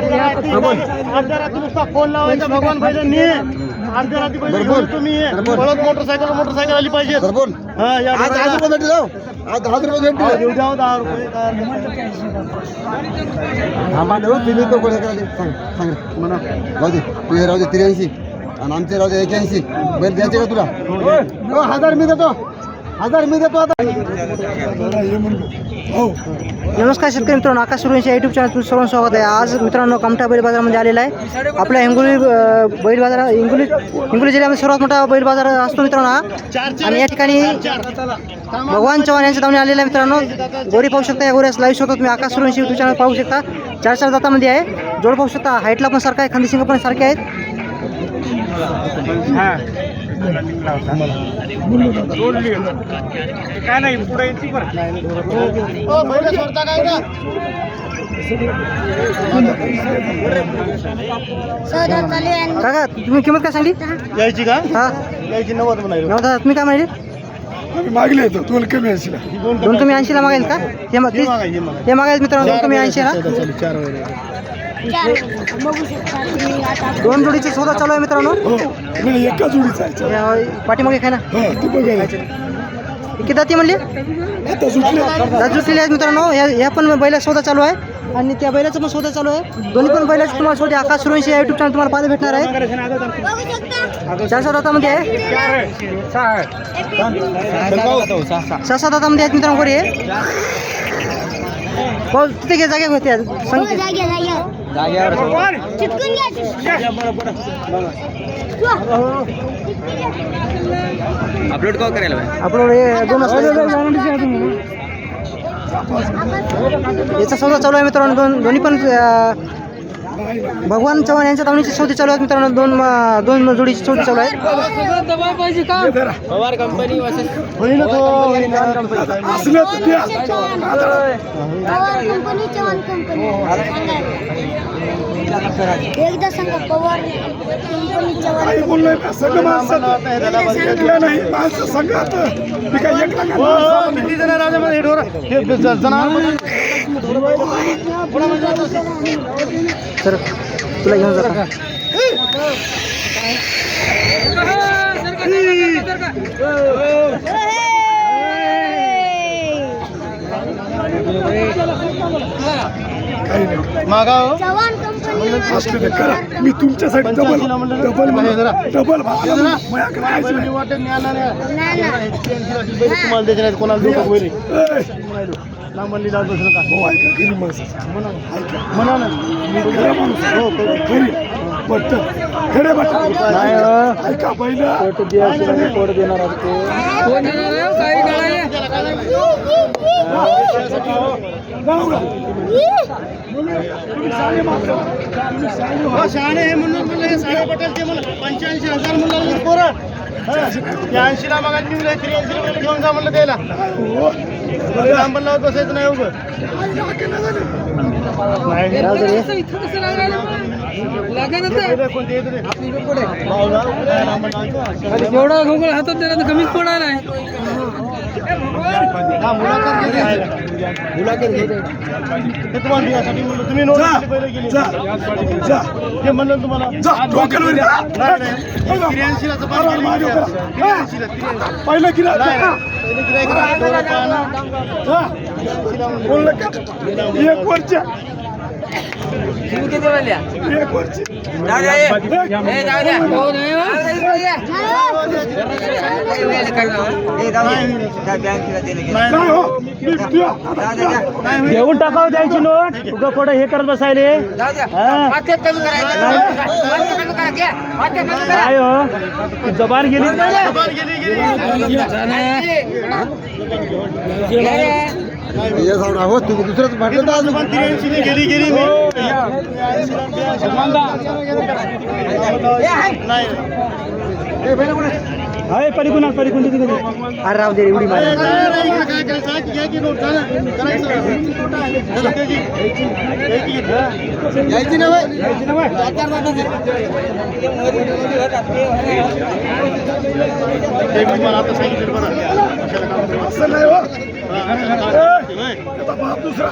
अर्ध्या रात्री नुसता फोन लावायचा भगवान पाहिजे अर्ध्या रात्री पाहिजे घेऊन तुम्ही ये. पळत मोटरसायकल मोटरसायकल आली पाहिजे तर बोल हा या आज दहा रुपये भेटले जाऊ. आज दहा रुपये हा, भेटले देऊ द्या हो दहा रुपये. आम्हाला हो, तुम्ही तो कोणी करा ते. सांग सांग. म्हणा. राहू दे. तुझे राहू दे त्र्याऐंशी. आणि आमचे राहू दे एक्याऐंशी बैल द्यायचे का तुला? हो हजार मी देतो. हजार मी देतो आता. हो. नमस्कार शेतकरी मित्रांनो आकाश सुरेंच्या युट्यूब चॅनल तुमचं सर्वांचं स्वागत आहे. आज मित्रांनो कामठा बैल बाजारामध्ये आलेला आहे. आपल्या हिंगोली बैल बाजार हिंगोली हिंगोली जिल्ह्यामध्ये सर्वात मोठा बैल बाजार असतो मित्रांनो हा. आणि या ठिकाणी भगवान चव्हाण यांच्या दावणी आलेला आहे मित्रांनो. गोरी पाहू शकता या गोऱ्यास लाईव्ह शोधतो तुम्ही आकाश सुरेंची युट्यूब चॅनल पाहू शकता. चार चार जातामध्ये आहे. जोड पाहू शकता हाईटला पण सारखं आहे खांदी पण सारखे आहेत. काय नाही पुढे बरं. सोडता काय का काका तुम्ही किंमत काय सांगली? यायची का? हा. यायची नव्वद म्हणायला. नऊ दादा तुम्ही काय माहिती आम्ही मागले येतो तुला कमी असेल दोन कमी ऐंशीला. मागायला का? हे हे हे. हे मागायला मित्रांनो दोन कमी ऐंशीला? दोन जोडीचे सौदा चालू आहे मित्रांनो. एका जोडीचा आहे या पाठीमागे काय ना. हा तू बघायला. किती दाती म्हणली? आता सुटले आहेत मित्रांनो. या या पण बैला सौदा चालू आहे. आणि त्या बैलाचा पण सौदा चालू आहे. दोन्ही पण बैलाचे तुम्हाला सौदे आकाश सुरवंशी या युट्यूब चॅनल तुम्हाला पाहायला भेटणार आहे. चार सात दातामध्ये आहे? सहा सात दातामध्ये आहेत मित्रांनो गोरी आहे हो तिथे घे जागे होते सांगते. अपलोड का करायला आपण हे दोन याचा सौदा चालू आहे मित्रांनो. दोन दोन्ही पण भगवान चव्हाण यांच्या दावणीचे सौदे चालू आहेत मित्रांनो. दोन दोन जोडीचे सौदे चालू आहेत पवार कंपनी. एकदा सांगा पवार हो, हे तर तुला घेऊन जाता काही नाही मागा हो. जवान कंपनी असलं तर करा मी तुमच्यासाठी डबल डबल डबल तुम्हाला कोणाला लांब म्हणली जात बसलं का भाऊ ऐका खरी माणसं ऐका. म्हणा ना. मी खरा माणूस. आहे. हो, खरी बट्ट खरे बट्ट नाही हो. ऐका पहिलं. कोड देणार असतो जाऊ? तुम्ही माणसं. तुम्ही हो, शहाणे हे म्हणून म्हणलं हे साडे पटेल ते म्हणलं. पंच्याऐंशी हजार म्हणलं पोरं ऐंशी ला मग निघलं त्र्याऐंशी रुपये घेऊन जा म्हणलं त्याला. हो. लांब लावत बसायचं नाही उभं? एवढा हातात दिला तर कमीच पडायला हा, मुलाखत. मुलाखत घेते. तुम्हाला म्हणलं. तुम्ही पहिले गेली. जा. जा. हे म्हणलं तुम्हाला जा, डोक्यावर. पहिलं. हा? बोललं का? एक एक नाही, काय हो मी द्या. आता द्या. घेऊन टाकावं द्यायची नोट उगा पुढे हे करत बसायले हा. काय हो जबान गेली हे तुम्ही दुसरंच म्हटलं तर अजून त्र्याऐंशी गेली गेली मी नाही आहे परिकुणा परिकुण तिथे अरे राहू दे एवढी मार काय करायचं घ्यायची नोट करायचं यायची ना बाई. घ्यायची ना मला आता सांगितलं बरं? असं नाही हो बाप दुसरा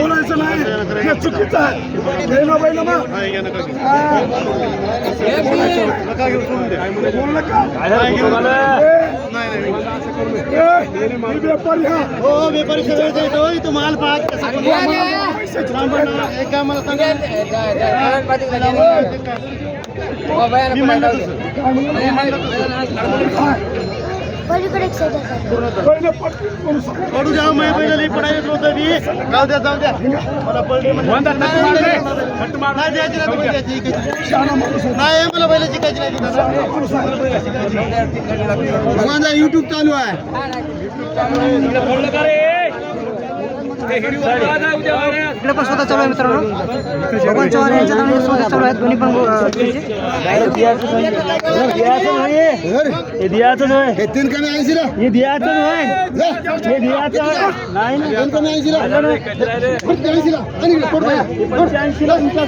बोलायचं नाही हे चुकीचं आहे ना बाई ना मग. नका मी व्यापारी हा हो व्यापारी माल पाहत एक काय मला सांगा पडू द्या मी पहिलं लई पडायचं होतं मी जाऊ द्या जाऊ द्या. मला पडली म्हणजे नाही मला पहिलं शिकायची नाही. भगवानचा युट्यूब चालू आहे. इकडे पण स्वतः चालू आहे मित्रांनो भगवान चव्हाण यांच्या नावाने स्वतः चालू आहेत दोन्ही पण गो- तुमचे. हे द्यायचं होय हे तीन कमी ऐंशी ला हे द्यायचं होय जा. हे द्यायचं होय नाही ना तीन कमी ऐंशी ला फक्त ऐंशी ला आणि इकडे पोट बाहेर. पंच्याऐंशीला तुमचा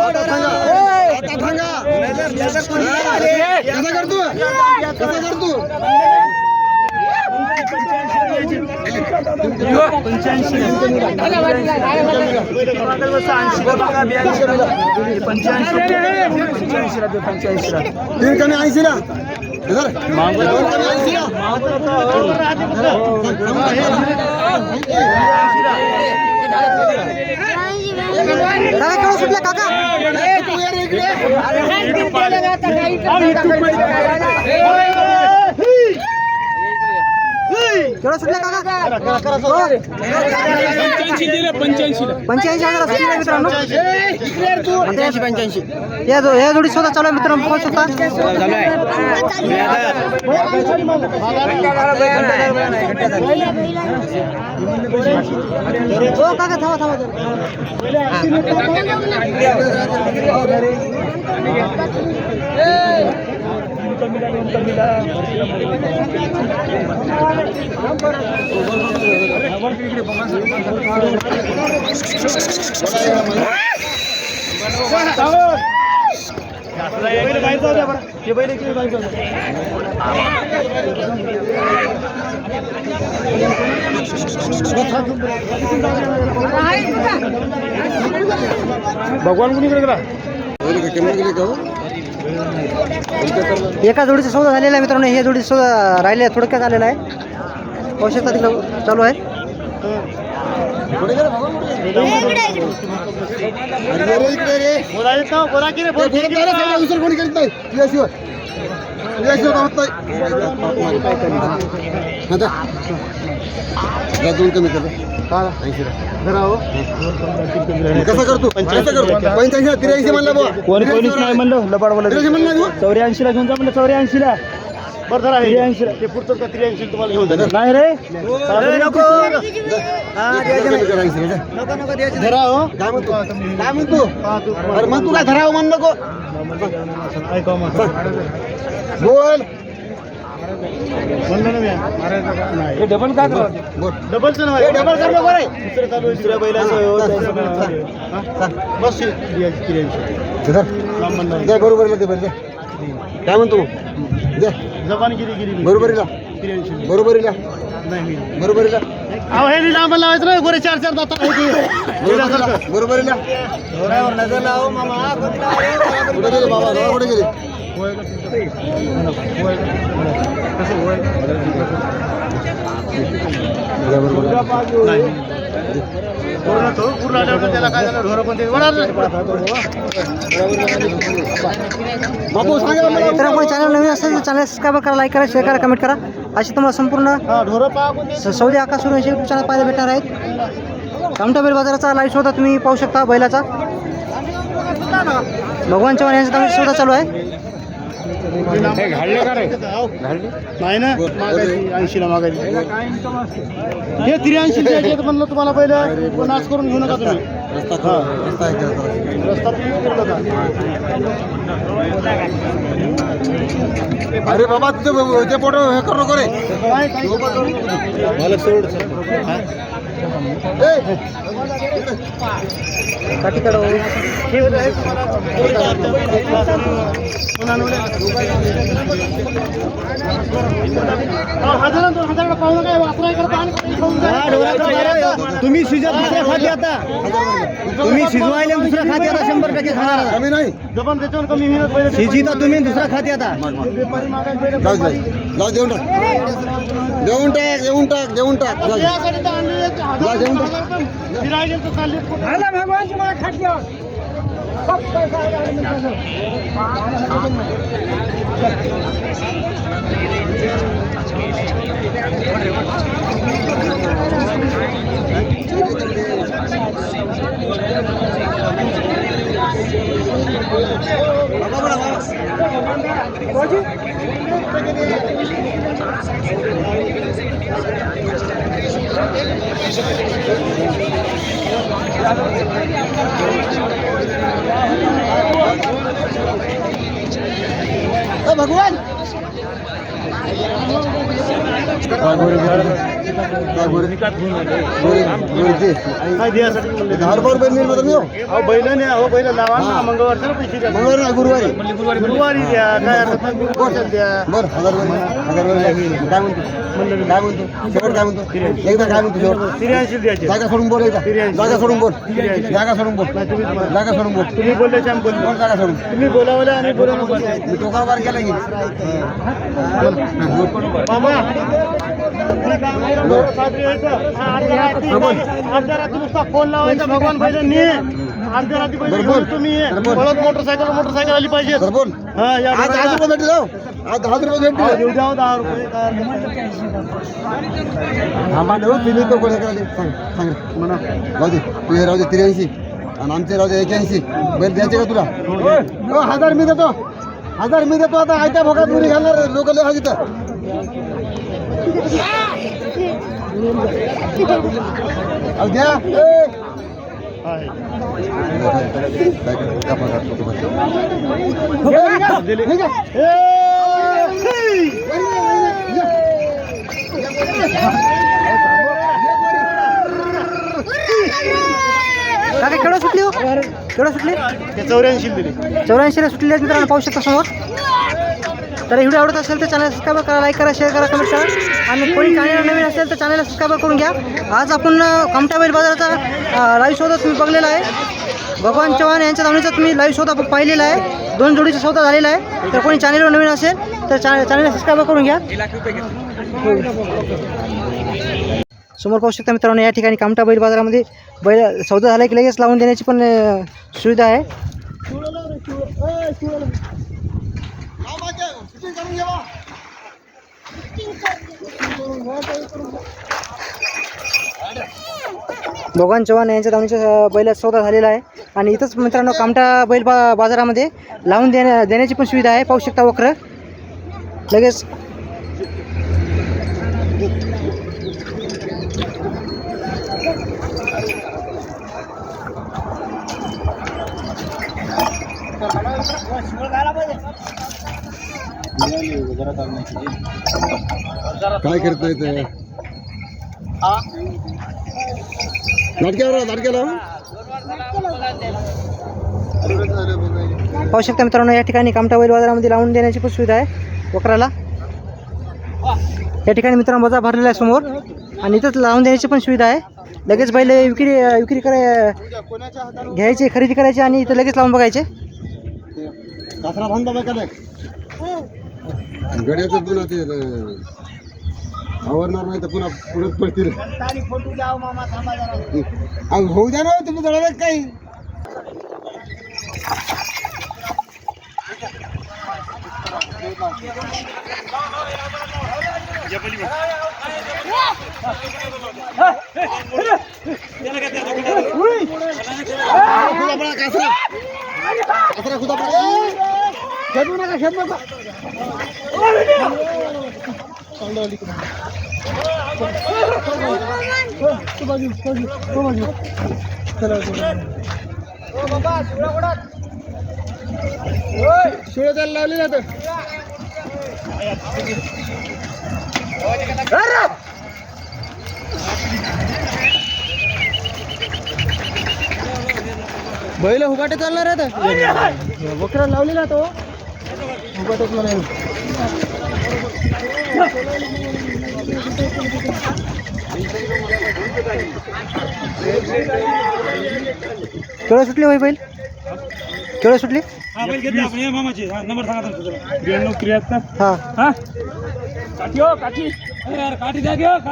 आता थांगा कसा करतो कसा ऐंशी ऐंशी काका केवढं सुटलं काका तू ये रे इकडे. केवढं सुटलं काका हो. पंच्याऐंशी हजार सुटले मित्रांनो? पंच्याऐंशी पंच्याऐंशी. या जो या जोडी स्वतः चालू आहे मित्रांनो बघू शकता हो काका थांबा थांबा Camila, yung Camila. त्यो भगवान् एका जोडीचा सौदा झालेला आहे मित्रांनो. ह्या जोडीचा सौदा राहिले थोडक्यात आलेला आहे. आवश्यकता तिकडं चालू आहे. कोणी दोन कमी कर ऐंशी कसं करतो कसं करतो पंच्याऐंशी त्र्याऐंशी म्हणलं बुवा कोणी कोणीच नाही म्हणलं लबाड बोला त्र्याऐंशी म्हणला चौऱ्याऐंशी ला घेऊन जा म्हणलं चौऱ्याऐंशी ला बरं धरा त्र्याऐंशी ते पुढचं का त्र्याऐंशी तुम्हाला घेऊन जाणार नाही रे नको कमी कर ऐंशी काय म्हणतो काय म्हणतो अरे मग तुला धराव म्हण नको बोल. म्हणलं ना मी नाही डबल का बोल. डबलचं नाव डबल. दुसरं चालू आहे. दुसऱ्या बैलाचं हा, हो, चाल, त्याचं चाल, नाव. चाल. हा? चाल. बस त्र्याऐंशी त्र्याऐंशी ते धर. लांब म्हणलं. जा बरोबरीला ते बरं जा. काय म्हणतो? जा जबान गिरी गिरी बरोबरीला त्र्याऐंशी बरोबरीला नाही बरोबरीला. अहो हे लावायचं ना गोरे चार चार दाता बरोबरीला बरोबरीला कुठे गेले बाबा कुठे गेले बरोबर. पूर्ण तो पूर्ण आल्यावर त्याला काय झालं ढोरं पण ते वळालं. बापू सांगा मला तर आपण चॅनल नवीन असेल तर चॅनल सबस्क्राईब करा लाईक करा शेअर करा कमेंट करा. अशी तुम्हाला संपूर्ण हा स- सौदी आकाश सुरू युट्यूब चॅनल पाहायला भेटणार आहेत. कामठाबेल बाजाराचा लाईव्ह शोधा तुम्ही पाहू शकता बैलाचा. भगवान चव्हाण यांचा सुद्धा चालू आहे. नाही ना? मागायची ऐंशीला मागायची. हे त्र्याऐंशी म्हणलं तुम्हाला पहिलं. नाच करून घेऊ नका तुम्ही. रस्ता रस्ता आहे का? रस्ता. अरे बाबा तुझं ते फोटो हे करू नको रे. मला सोड हे होतं आहे तुम्हाला पुन्हा नवले. अहो, हजारात दोन हजाराला पाहुणं काय वासरा करता आणि काही खाऊन जा. तुम्ही शिजत दुसऱ्या खाते आता तुम्ही शिजवायला दुसऱ्या खाते आता शंभर टक्के खाणार कमी नाही जबान त्याच्यावर कमी मिळत पहिले शिजिता तुम्ही दुसरा खाते आता व्यापारी मागायला पहिले जाऊ जाऊ जाऊ देऊन टाक देऊन टाक देऊन टाक देऊन टाक जाऊ. यासाठी तर आणलेले आहेत हजार- जा, जेवून हजार रुपये. फिरायला गेलं तर चालले कुठं? ए, भगवान. दहा रुपये रुपये मिळेल बरं मी. अहो बैल नाही अहो बैल लावा ना मंगळवारच्या पैसे द्या मंगळवारी नाही गुरुवारी गुरुवारी द्या काय हरकत नाही गुरुवारच्याच द्या बरं हजार रुपये हजार रुपये काय म्हणतो काय म्हणतो शेवट काय म्हणतो एकदा काय म्हणतो शेवट त्र्याऐंशी द्यायचे जागा सोडून बोल एकदा जागा सोडून बोल जागा सोडून बोल जागा सोडून बोल तुम्ही जागा सोडून तुम्ही बोलावलं आणि बोला नको मी की अर्ध्या रात्री- नुसता फोन लावायचा भगवान पाहिजे अर्ध्या रात्री पाहिजे तुम्ही पळत मोटरसायकल मोटरसायकल आली पाहिजे बोल आज रुपये भेटले आज दहा रुपये भेटले दहा रुपये तुम्ही तो कोणी सांग सांग म्हणा राहू दे तुझे राहू दे त्र्याऐंशी आणि आमचे राहू दे एक्याऐंशी बैल द्यायचे का तुला हो हजार मी देतो हजार मी देतो आता आयत्या भोगात मुली घालणार लोक लय हजित द्या काय करतो? कापा, कापा, कापा. दिले. हे घ्या. काय केवढं सुटली हो केवढं सुटली ते चौऱ्याऐंशी दिले चौऱ्याऐंशीला सुटलेल्या आहेत मित्रांनो पाहू शकता समोर तर व्हिडिओ आवडत असेल तर चॅनल सबस्क्राईब करा लाईक करा शेअर करा कमेंट करा. आणि कोणी चॅनल नवीन असेल तर चॅनलला सबस्क्राईब करून घ्या. आज आपण अ, बाजाराचा लाईव्ह सौदा तुम्ही बघलेला आहे. भगवान चव्हाण यांच्या धावणीचा तुम्ही लाईव्ह सौदा पाहिलेला आहे. दोन जोडीचा सौदा झालेला आहे. तर कोणी चॅनलवर नवीन असेल तर चॅनल चॅनलला सबस्क्राईब करून घ्या. समोर पाहू शकता मित्रांनो या ठिकाणी कामटा बैल बाजारामध्ये बैल सौदा झाला की लगेच लावून देण्याची पण सुविधा आहे. भगवान चव्हाण यांच्या धावणीच्या बैलात सौदा झालेला आहे. आणि इथंच मित्रांनो कामठा बैल बा बाजारामध्ये लावून देण्या देण्याची पण सुविधा आहे पाहू शकता वक्र. लगेच. काय करताय ते? नाटक्यावर नाटक्याला पाहू शकता मित्रांनो या ठिकाणी कामठा बैल बाजारामध्ये लावून देण्याची पण सुविधा आहे वक्राला. या ठिकाणी मित्रांनो बाजार भरलेला आहे समोर. आणि इथंच लावून देण्याची पण सुविधा आहे. लगेच बैल विक्री विक्री कराय घ्यायचे खरेदी करायची आणि इथं लगेच लावून बघायचे. गड्याचं पुन्हा ते अं, आवरणार नाही तर पुन्हा पुढे पडतील होऊ द्या ना तुम्ही जळालाच काही? खुदा पडा कासरा खुदा पडा खेळू नका खेळ नका शिळ त्याला लावली ना तर बैल हुबाटे चालणार आहे बकरा लावलेला तो. हुबाटेच मला केवढं सुटली होई बैल? केवढं सुटली? नंबर सांगा तुमचा ब्याण्णव त्र्याहत्तर. हा. हा. काठी हो काठी. अरे यार काठी द्या घेऊ